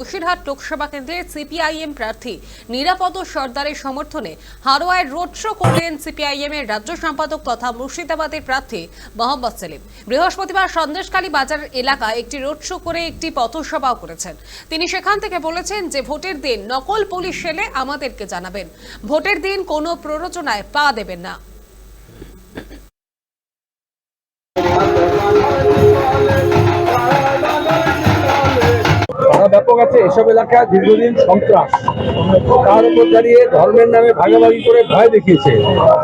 বসিরহাট লোকসভা কেন্দ্রের সিপিআইএম প্রার্থী নিরাপদ সর্দারের সমর্থনে হারোয়ায় রোড শো করলেন সিপিআইএম এর রাজ্য সম্পাদক তথা মুর্শিদাবাদের প্রার্থী মোহাম্মদ সেলিম। বৃহস্পতিবার সন্দেশকালী বাজার এলাকায় একটি রোড শো করে একটি পথসভাও করেছেন। তিনি সেখান থেকে বলেছেন যে ভোটের দিন নকল পুলিশ এলে আমাদেরকে জানাবেন। ভোটের দিন কোনো প্ররোচনায় পা দেবেন না। ব্যাপক আছে এসব এলাকা দীর্ঘদিন সন্ত্রাস। তার উপর দাঁড়িয়ে ধর্মের নামে ভাগাভাগি করে ভয় দেখিয়েছে।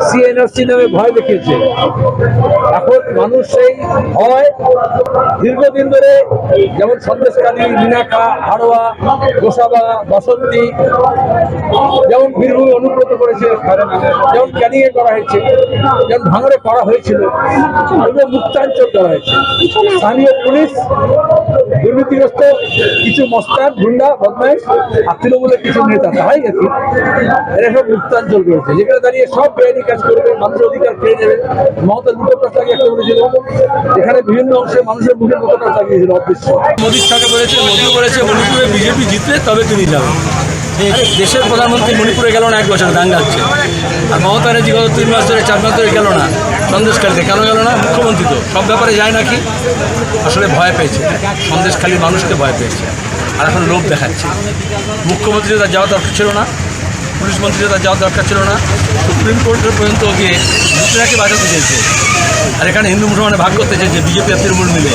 সিএনআরসি নামে ভয় দেখিয়েছে। এখন মানুষ সেই ভয় দীর্ঘদিন ধরে যেমন সন্দেশকালী মিনাখা হাড়োয়া, গোসাবা, বসন্তী, যেমন বীরভূমে অনুব্রত করেছে, যেমন ক্যানিংয়ে করা হয়েছে, যেমন ভাঙড়ে করা হয়েছিল, এগুলো মুক্তাঞ্চল করা হয়েছে। স্থানীয় পুলিশ দুর্নীতিগ্রস্ত কিছু মস্তান, গুন্ডা, বদমাইশ আর তৃণমূলের কিছু নেতা তাই গেছে এরা সব মুক্তাঞ্চল করেছে যেখানে দাঁড়িয়ে সব বেআইনি কাজ করবে মানুষের অধিকার পেয়ে যাবে। মমতা প্রশ্ন আগে একটা বলেছিল যেখানে বিভিন্ন অংশে মানুষের মুখে প্রশ্ন লাগিয়েছিল, অদৃশ্য। মোদির সঙ্গে বলেছে মোদি বলেছে, মণিপুরে বিজেপি জিতলে তবে তিনি যাবেন। দেশের প্রধানমন্ত্রী মণিপুরে গেল না এক বছর, দাঙ্গা হচ্ছে। আর মমতা ব্যানার্জি গত তিন মাস ধরে, চার মাস ধরে গেল না। সন্দেশখালীতে। কেন গেল না? মুখ্যমন্ত্রী তো। সব ব্যাপারে যায় নাকি? আসলে ভয় পেয়েছে। সন্দেশখালীর মানুষকে ভয় পেয়েছে। আর এখন লোভ দেখাচ্ছে। মুখ্যমন্ত্রী তার যাওয়া দরকার ছিল না। পুলিশ মন্ত্রী তার যাওয়ার দরকার ছিল না। সুপ্রিম কোর্টের পর্যন্ত গিয়ে মুসলিমকে বাঁচাতে চেয়েছে। আর এখানে হিন্দু মুসলমানের ভাগ করতে চেয়েছে বিজেপি আর তৃণমূল মিলে।